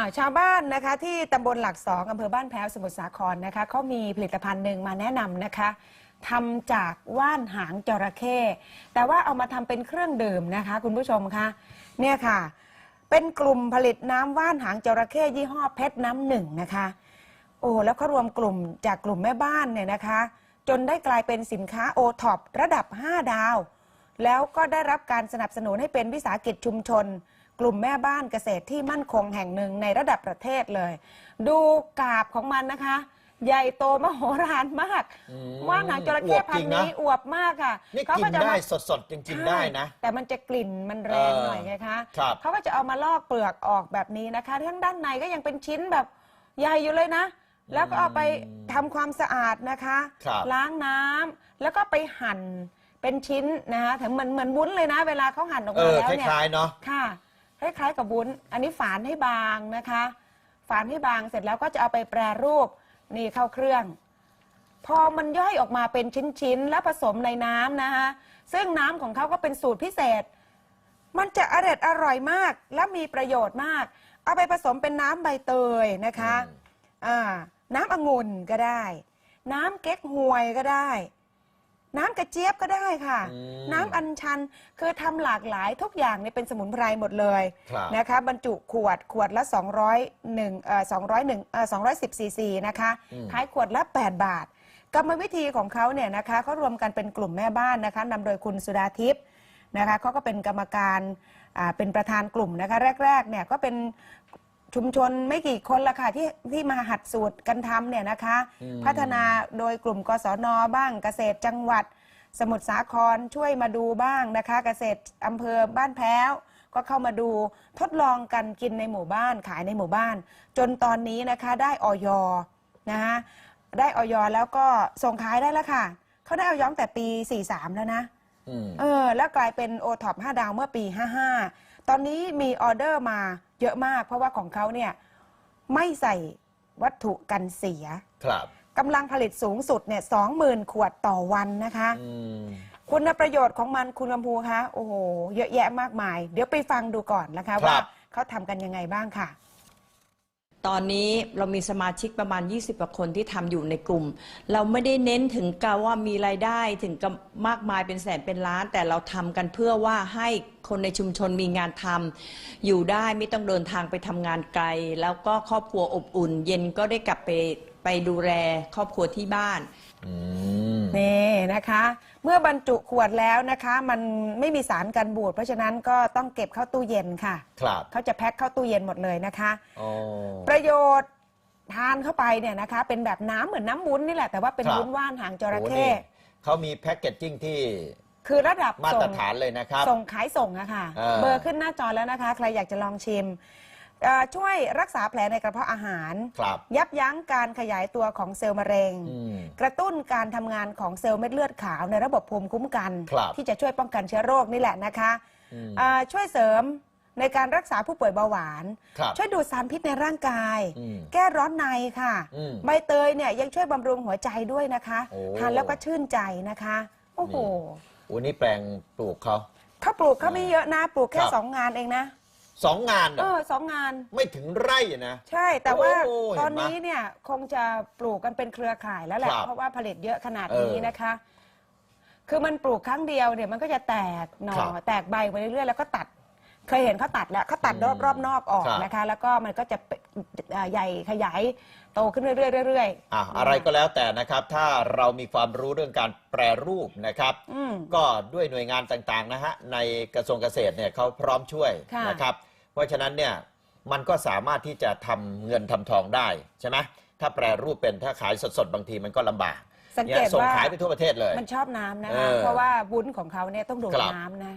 าชาวบ้านนะคะที่ตำบลหลักสองอำเภอบ้านแพ้วสมุทรสาครนะคะเขามีผลิตภัณฑ์หนึ่งมาแนะนำนะคะทำจากว่านหางจระเข้แต่ว่าเอามาทำเป็นเครื่องดื่มนะคะคุณผู้ชมคะเนี่ยค่ะ เป็นกลุ่มผลิตน้ำว่านหางจระเข้ยี่ห้อเพชรน้ำหนึ่งนะคะโอ้แล้วก็รวมกลุ่มจากกลุ่มแม่บ้านเนี่ยนะคะ จนได้กลายเป็นสินค้าโอท็อประดับ 5 ดาว แล้วก็ได้รับการสนับสนุนให้เป็นวิสาหกิจชุมชน กลุ่มแม่บ้านเกษตรที่มั่นคงแห่งหนึ่งในระดับประเทศเลย ดูกาบของมันนะคะ ใหญ่โตมโหฬารมาก อืมว่านหางจระเข้อวบพัจนริงธุ์นะนี้อวบมากค่ะนี่เขากินจะได้มา สดๆจริงๆได้นะ ใช่แต่มันจะกลิ่นมันแรงเออหน่อยไงคะ ครับเขาก็จะเอามาลอกเปลือกออกแบบนี้นะคะทั้งด้านในก็ยังเป็นชิ้นแบบใหญ่อยู่เลยนะ แล้วก็เอาไปทำความสะอาดนะคะ ครับ ล้างน้ำแล้วก็ไปหั่นเป็นชิ้นนะคะถึงเหมือนเหมือนวุ้นเลยนะ เวลาเขาหั่นออกเอมาอแล้วคเนี่ยล้ายๆเนาะ ค่ะ คล้ายๆกับวุ้น อันนี้ฝานให้บางนะคะ ฝานให้บางเสร็จแล้วก็จะเอาไปแปรรูปนี่เข้าเครื่อง พอมันย่อยออกมาเป็นชิ้นๆ แล้วผสมในน้ำนะคะซึ่งน้ำของเขาก็เป็นสูตรพิเศษ มันจะอร่อยอร่อยมากและมีประโยชน์มาก เอาไปผสมเป็นน้ำใบเตยนะคะอืมอ่าน้ำองุ่นก็ได้ น้ำเก๊กฮวยก็ได้ น้ำกระเจี๊ยบก็ได้ค่ะ อืมน้ำอัญชันคือทำหลากหลายทุกอย่างเนี่ยเป็นสมุนไพรหมดเลยครับนะคะ บรรจุขวดขวดละ 201เอ่อ201เอ่อ210ซีซีนะคะอืม ขายขวดละ 8 บาท กรรมวิธีของเขาเนี่ยนะคะเขารวมกันเป็นกลุ่มแม่บ้านนะคะนำโดยคุณสุดาทิพย์นะคะเขาก็เป็นกรรมการอ่าเป็นประธานกลุ่มนะคะ แรกๆเนี่ยก็เป็น ชุมชนไม่กี่คนละค่ะที่ที่มาหัดสูตรกันทำเนี่ยนะคะ อืม พัฒนาโดยกลุ่มกศนบ้างเกษตรจังหวัด สมุทรสาครช่วยมาดูบ้างนะคะ เกษตรอำเภอบ้านแพ้ว ก็เข้ามาดูทดลองกันกินในหมู่บ้านขายในหมู่บ้าน จนตอนนี้นะคะได้ออยนะคะได้ออยแล้วก็ส่งขายได้แล้วค่ะเขาได้ออยตั้งแต่ปี 43 แล้วนะ อืม เออแล้วกลายเป็นโอท็อป5ดาวเมื่อปี 55 ตอนนี้มีออเดอร์มาเยอะมาก เพราะว่าของเขาเนี่ยไม่ใส่วัตถุกันเสีย ครับกำลังผลิตสูงสุดเนี่ยสองหมื่นขวดต่อวันนะคะ อืมคุณประโยชน์ของมันคุณกำพูคะโอ้โห เยอะแยะมากมาย เดี๋ยวไปฟังดูก่อนนะคะครับว่าเขาทำกันยังไงบ้างค่ะ ตอนนี้เรามีสมาชิกประมาณ 20กว่าคนที่ทำอยู่ในกลุ่ม เราไม่ได้เน้นถึงกับว่ามีรายได้ถึงกับมากมายเป็นแสนเป็นล้าน แต่เราทำกันเพื่อว่าให้คนในชุมชนมีงานทำอยู่ได้ไม่ต้องเดินทางไปทำงานไกล แล้วก็ครอบครัวอบอุ่น เย็นก็ได้กลับไปไปดูแลครอบครัวที่บ้าน อืม นี่นะคะ เมื่อบรรจุขวดแล้วนะคะ มันไม่มีสารกันบูดเพราะฉะนั้นก็ต้องเก็บเข้าตู้เย็นค่ะครับเขาจะแพ็คเข้าตู้เย็นหมดเลยนะคะอ๋อประโยชน์ทานเข้าไปเนี่ยนะคะ เป็นแบบน้ำเหมือนน้ำวุ้นนี่แหละแต่ว่าเป็นครับวุ้นว่านหางจระโอ้เข้นี่เขามีแพ็กเกจจิ้งที่คือระดับมาส่ตรงฐานเลยนะครับ ส่งขายส่งอะค่ะเออเบอร์ขึ้นหน้าจอแล้วนะคะ ใครอยากจะลองชิม เอ่อช่วยรักษาแผลในกระเพาะอาหาร ครับยับยั้งการขยายตัวของเซลล์มะเร็ง อืม กระตุ้นการทำงานของเซลล์เม็ดเลือดขาวในระบบภูมิคุ้มกัน ครับ ที่จะช่วยป้องกันเชื้อโรคนี่แหละนะคะอืมอ่าช่วยเสริมในการรักษาผู้ป่วยเบาหวาน ครับช่วยดูดสารพิษในร่างกาย อืม แก้ร้อนในค่ะ อืมใบเตยเนี่ยยังช่วยบำรุงหัวใจด้วยนะคะโอ้ ทานแล้วก็ชื่นใจนะคะ โอ้โหโอ้นี่แปลงปลูกเขาเขาปลูกเขาไม่เยอะนะ ปลูกแค่ครับ สองงานเองนะ สองงานเหรเอออสองงาน ไม่ถึงไร่นะ ใช่ แต่ว่าโอ้เห็นไหมตอนนี้เนี่ยคงจะปลูกกันเป็นเครือข่ายแล้วแหละครับเพราะว่าผลิตเยอะขนาดเออนี้นะคะ คือมันปลูกครั้งเดียวเนี่ยมันก็จะแตกหน่อครับแตกใบไปเรื่อยๆแล้วก็ตัด เคยเห็นเขาตัดแล้วเขาตัดรอบอืมรอบนอกออกครับ นะคะ แล้วก็มันก็จะเป็นเอ่อใหญ่ขยายโตขึ้นเรื่อยๆเรื่อยๆอะอะไรก็แล้วแต่นะครับ ถ้าเรามีความรู้เรื่องการแปรรูปนะครับ อืม ก็ด้วยหน่วยงานต่างๆนะฮะในกระทรวงเกษตรเนี่ยเขาพร้อมช่วยค่ะนะครับ เพราะฉะนั้นเนี่ยมันก็สามารถที่จะทำเงินทำทองได้ใช่ไหมถ้าแปรรูปเป็นถ้าขายสดๆ บางทีมันก็ลำบากสังเนี่เกยตส่งว่าขายไปทั่วประเทศเลย มันชอบน้ำนะเอคะอเพราะว่าวุ้นของเขาเนี่ยต้องดูดครับน้ำนะ